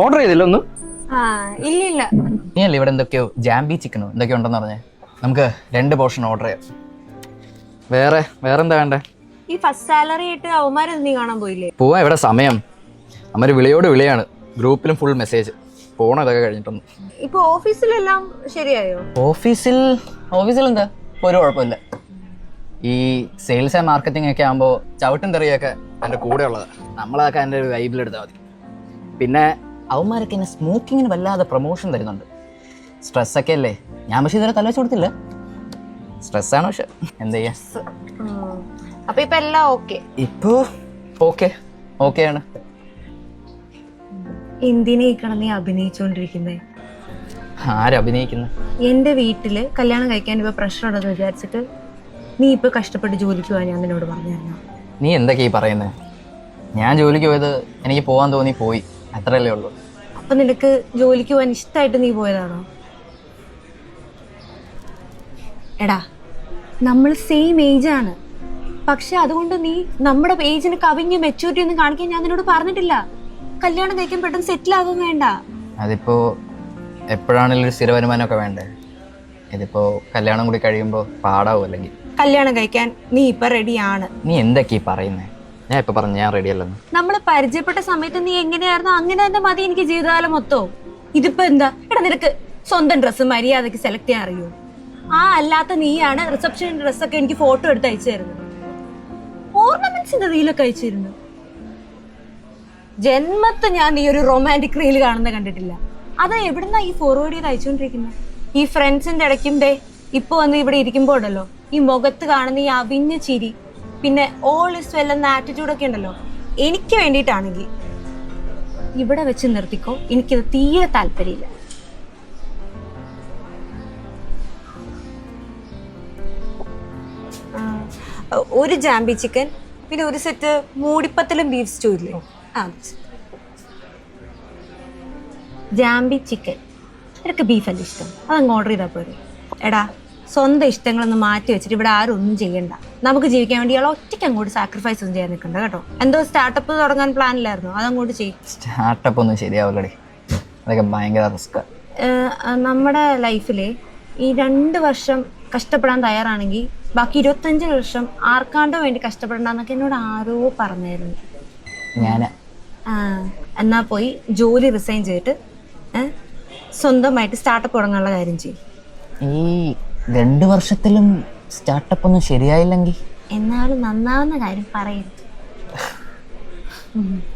Order ചെയ്തില്ല ഒന്ന്. ഇല്ല ഇല്ല നീ അല്ലേ ഇവിടെ എന്തൊക്കെയോ ജാംബി ചിക്കനോ എന്തൊക്കെയോ ഉണ്ടെന്ന് പറഞ്ഞേ. നമുക്ക് രണ്ട് പോർഷൻ ഓർഡർ ചെയ്യാം. വേറെ വേറെ എന്താ വേണ്ടേ? ഈ ഫസ്റ്റ് സാലറി ആയിട്ട് അവന്മാരെ നീ കാണാൻ പോയില്ലേ? പോവാ ഇവിടെ സമയം. അമ്മര് വിളിയോട് വിളിയാണ്. ഗ്രൂപ്പിലും ഫുൾ മെസ്സേജ് പോണം ഇതൊക്കെ കഴിഞ്ഞിട്ടൊന്നും. ഇപ്പൊ ഓഫീസിലെല്ലാം ശരിയായോ? ഓഫീസിൽ ഓഫീസിൽ എന്താ? ഒരു കുഴപ്പമില്ല. ഈ സെയിൽസ് ആൻഡ് മാർക്കറ്റിംഗ് ഒക്കെ ആകുമ്പോൾ ചവിട്ടും തെറിയൊക്കെ എന്റെ കൂടെ ഉള്ളതാണ് നമ്മളതൊക്കെ എന്റെ ഒരു വൈബിലെടുത്താൽ മതി. പിന്നെ അവന്മാരൊക്കെ എന്നെ സ്മോക്കിങ്ങിന് വല്ലാതെ പ്രൊമോഷൻ തരുന്നുണ്ട്. സ്ട്രെസ്സൊക്കെ അല്ലേ? ഞാൻ പക്ഷേ ഇതുവരെ തലവെച്ച് കൊടുത്തില്ല. സ്ട്രെസ്സാണ് പക്ഷെ. എന്താ ചെയ്യാ. അപ്പൊ ഇപ്പൊ എല്ലാം ഓക്കെ ഇപ്പോ ഓക്കെ ഓക്കെ ആണ്. എന്തിനാ നീ അഭിനയിച്ചോണ്ടിരിക്കുന്നേ? ആരഭിനയിക്കുന്നു എന്റെ വീട്ടിൽ കല്യാണം കഴിക്കാൻ ഇപ്പൊ പ്രഷർ ഉണ്ടെന്ന് വിചാരിച്ചിട്ട് നീ ഇപ്പൊ കഷ്ടപ്പെട്ട് ജോലിക്ക് പോവാൻ ഞാൻ നിന്നോട് പറഞ്ഞു നീ എന്തൊക്കെയാ ഈ പറയുന്നത് ഞാൻ ജോലിക്ക് പോയത് എനിക്ക് പോകാൻ തോന്നി പോയി. അത്രയല്ലേ ഉള്ളൂ. അപ്പൊ നിനക്ക് ജോലിക്ക് പോവാൻ ഇഷ്ടമായിട്ട് നീ പോയതാണോ? എടാ നമ്മൾ സെയിം ഏജ് ആണ്. പക്ഷെ അതുകൊണ്ട് നീ നമ്മുടെ ഏജിന് കവിഞ്ഞ് മെച്ചൂരിറ്റി ഒന്നും കാണിക്കാൻ ഞാൻ നിന്നോട് പറഞ്ഞിട്ടില്ല. കല്യാണം കഴിക്കാൻ പെട്ടെന്ന് സെറ്റിൽ ആകും വേണ്ട. അതിപ്പോ എപ്പോഴാണെങ്കിലും ഒരു സ്ഥിര വരുമാനമൊക്കെ വേണ്ടേ? ഇതിപ്പോ കല്യാണം കൂടി കഴിയുമ്പോ പാടാവും അല്ലെങ്കിൽ? കല്യാണം കഴിക്കാൻ നീ ഇപ്പൊ റെഡിയാണ് നീ എന്തൊക്കെയാ പറയുന്നേ? ഞാൻ ഇപ്പൊ പറഞ്ഞു ഞാൻ റെഡി അല്ലെന്ന്. നമ്മൾ പരിചയപ്പെട്ട സമയത്ത് നീ എങ്ങനെയായിരുന്നു അങ്ങനെ തന്നെ മതി എനിക്ക് ജീവിതകാലം മൊത്തവും. ഇതിപ്പോ എന്താ? എടാ നിനക്ക് സ്വന്തം ഡ്രസ്സ് മര്യാദയ്ക്ക് സെലക്ട് ചെയ്യാൻ അറിയോ? ആ അല്ലാത്ത നീയാണ് റിസപ്ഷൻ ഡ്രസ്സൊക്കെ എനിക്ക് ഫോട്ടോ എടുത്ത് അയച്ചു തരുന്നത്. ഓർണമെന്റ്സിന്റെ റീലൊക്കെ ജന്മത്ത് ഞാൻ നീ ഒരു റൊമാന്റിക് റീൽ കാണുന്ന കണ്ടിട്ടില്ല. അത് എവിടുന്നാ ഈ ഫോർവേഡ് ചെയ്ത് അയച്ചുകൊണ്ടിരിക്കുന്നത് ഈ ഫ്രണ്ട്സിന്റെ ഇടയ്ക്കും ദേ ഇപ്പൊ വന്ന് ഇവിടെ ഇരിക്കുമ്പോഴല്ലോ ഈ മുഖത്ത് കാണുന്ന ഈ അവിഞ്ഞ ചിരി പിന്നെ ഓൾ ഇസ് വെൽ എന്ന ആറ്റിറ്റ്യൂഡൊക്കെ ഉണ്ടല്ലോ. എനിക്ക് വേണ്ടിയിട്ടാണെങ്കിൽ ഇവിടെ വെച്ച് നിർത്തിക്കോ. എനിക്കത് തീരെ താല്പര്യമില്ല. ഒരു ജാമ്പി ചിക്കൻ പിന്നെ ഒരു സെറ്റ് മൂടിപ്പത്തലും ബീഫ് സ്റ്റൂ ഇല്ലേ? ആ. ജാമ്പി ചിക്കൻ. എനിക്ക് ബീഫ് അല്ല ഇഷ്ടം. അതങ്ങ് ഓർഡർ ചെയ്താൽ പോരെ. എടാ സ്വന്തം ഇഷ്ടങ്ങളൊന്നും മാറ്റി വെച്ചിട്ട് ഇവിടെ ആരും ഒന്നും ചെയ്യണ്ട. നമുക്ക് ജീവിക്കാൻ വേണ്ടി ഇയാൾ ഒറ്റയ്ക്ക് അങ്ങോട്ട് സാക്രിഫൈസ് ഒന്നും ചെയ്യാൻ നിൽക്കണ്ട കേട്ടോ. എന്തോ സ്റ്റാർട്ടപ്പ് തുടങ്ങാൻ പ്ലാൻ ഇല്ലായിരുന്നു. അതങ്ങോട്ട് ചെയ്യും. സ്റ്റാർട്ടപ്പ് ഒന്നും ശരിയാവില്ലടി. അതൊക്കെ ഭയങ്കര റിസ്ക് നമ്മുടെ ലൈഫിൽ ഈ രണ്ട് വർഷം കഷ്ടപ്പെടാൻ തയ്യാറാണെങ്കിൽ ബാക്കി ഇരുപത്തഞ്ച് വർഷം ആർക്കാണ്ടോ വേണ്ടി കഷ്ടപ്പെടണ്ടെന്നൊക്കെ എന്നോട് ആരോ പറഞ്ഞായിരുന്നു. ഞാൻ. ആ, എന്നാ പോയി ജോലി റിസൈൻ ചെയ്തിട്ട് സ്വന്തമായിട്ട് സ്റ്റാർട്ടപ്പ് തുടങ്ങാനുള്ള കാര്യം ചെയ്യും. ഈ രണ്ട് വർഷത്തിലും സ്റ്റാർട്ടപ്പ് ഒന്നും ശരിയായില്ലെങ്കിൽ എന്നാലും നന്നാവുന്ന കാര്യം പറയരുത്.